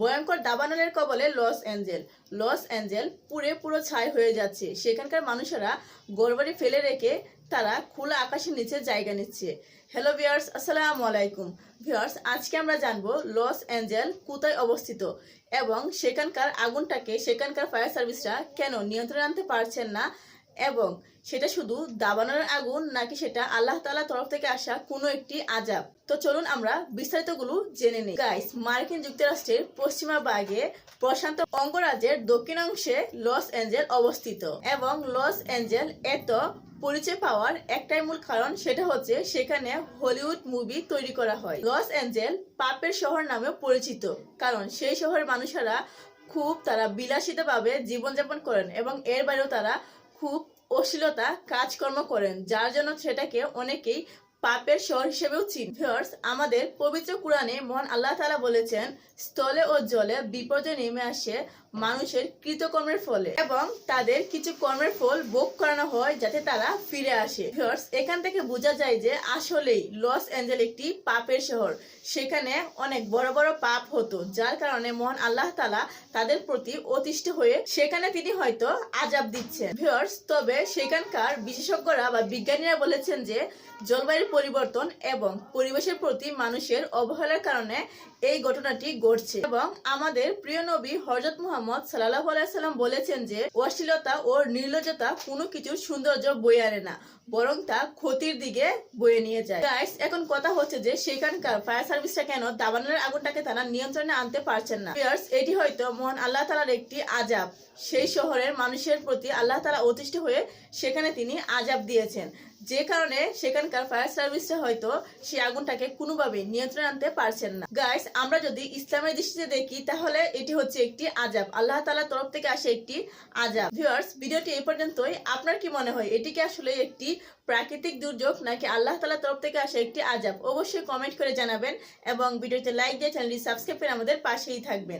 ভয়ঙ্কর দাবানলের কবলে লস অ্যাঞ্জেল লস অ্যাঞ্জেল পুরে পুরো ছাই হয়ে যাচ্ছে। সেখানকার মানুষেরা গড়বাড়ি ফেলে রেখে তারা খোলা আকাশের নিচে জায়গা নিচ্ছে। হ্যালো ভিয়ার্স আসসালামু আলাইকুম। ভিয়ার্স আজকে আমরা জানব লস অ্যাঞ্জেল কোথায় অবস্থিত এবং সেখানকার আগুনটাকে, সেখানকার ফায়ার সার্ভিসরা কেন নিয়ন্ত্রণে আনতে পারছেন না এবং সেটা শুধু দাবানোর আগুন নাকি সেটা আল্লাহ তাআলার তরফ থেকে আসা কোনো একটি আজাব? তো চলুন আমরা বিস্তারিতগুলো জেনে নিই। গাইস মার্কিন যুক্তরাষ্ট্রের পশ্চিমা ভাগে প্রশান্ত অঙ্গরাজ্যের দক্ষিণ অংশে লস অ্যাঞ্জেল অবস্থিত এবং লস অ্যাঞ্জেল এত পরিচয় পাওয়ার একটাই মূল কারণ সেটা হচ্ছে সেখানে হলিউড মুভি তৈরি করা হয়। লস অ্যাঞ্জেল পাপের শহর নামেও পরিচিত, কারণ সেই শহরের মানুষেরা খুব তারা বিলাসিতভাবে জীবনযাপন করেন এবং এর বাইরেও তারা খুব অশ্লীলতা কাজকর্ম করেন, যার জন্য সেটাকে অনেকেই পাপের শহর হিসেবেও চিনভার্স আমাদের পবিত্র কোরআনে মহান আল্লাহ তালা বলেছেন, স্থলে ও জলে বিপর্যয় নেমে আসে মানুষের কৃতকর্মের ফলে এবং তাদের কিছু কর্মের ফল ভোগ করানো হয় যাতে তারা ফিরে আসে। এখান থেকে বোঝা যায় যে আসলেই লস অ্যাঞ্জেল একটি পাপের শহর। সেখানে অনেক বড় বড় পাপ হতো, যার কারণে মহান আল্লাহ তালা তাদের প্রতি অতিষ্ঠ হয়ে সেখানে তিনি হয়তো আজাব দিচ্ছেন। ভিউয়ার্স তবে সেখানকার বিশেষজ্ঞরা বা বিজ্ঞানীরা বলেছেন যে জলবায়ুর পরিবর্তন এবং পরিবেশের প্রতি মানুষের অবহেলার কারণে এই ঘটনাটি ঘটছে। এবং আমাদের প্রিয় নবী হজরত মুহাম্মদ সাল্লাহ আলাইসাল্লাম বলেছেন যে অশ্লীলতা ও নির্লজ্জতা কোনো কিছুর সৌন্দর্য বয়ে আনে না, বরং তা ক্ষতির দিকে বয়ে নিয়ে যায়। গাইস এখন কথা হচ্ছে যে সেখানকার ফায়ার সার্ভিসটা কেন দাবানের আগুনটাকে তারা নিয়ন্ত্রণে আনতে পারছেন না। এটি হয়তো মহান আল্লাহ তালার একটি আজাব সেই শহরের মানুষের প্রতি আল্লাহ তালা অতিষ্ঠ হয়ে সেখানে তিনি আজাব দিয়েছেন। যে কারণে সেখানকার ফায়ার সার্ভিসটা হয়তো সেই আগুনটাকে কোনোভাবে নিয়ন্ত্রণে আনতে পারছেন না। গাইস আমরা যদি ইসলামের দৃষ্টিতে দেখি, তাহলে এটি হচ্ছে একটি আজাব আল্লাহ তালার তরফ থেকে আসে একটি আজাব ভিউয়ার্স ভিডিওটি এই পর্যন্তই। আপনার কি মনে হয় এটিকে আসলে একটি প্রাকৃতিক দুর্যোগ নাকি আল্লাহ তালার তরফ থেকে আসে একটি আজাব অবশ্যই কমেন্ট করে জানাবেন এবং ভিডিওতে লাইক দিয়ে চ্যানেলটি সাবস্ক্রাইব করে আমাদের পাশেই থাকবেন।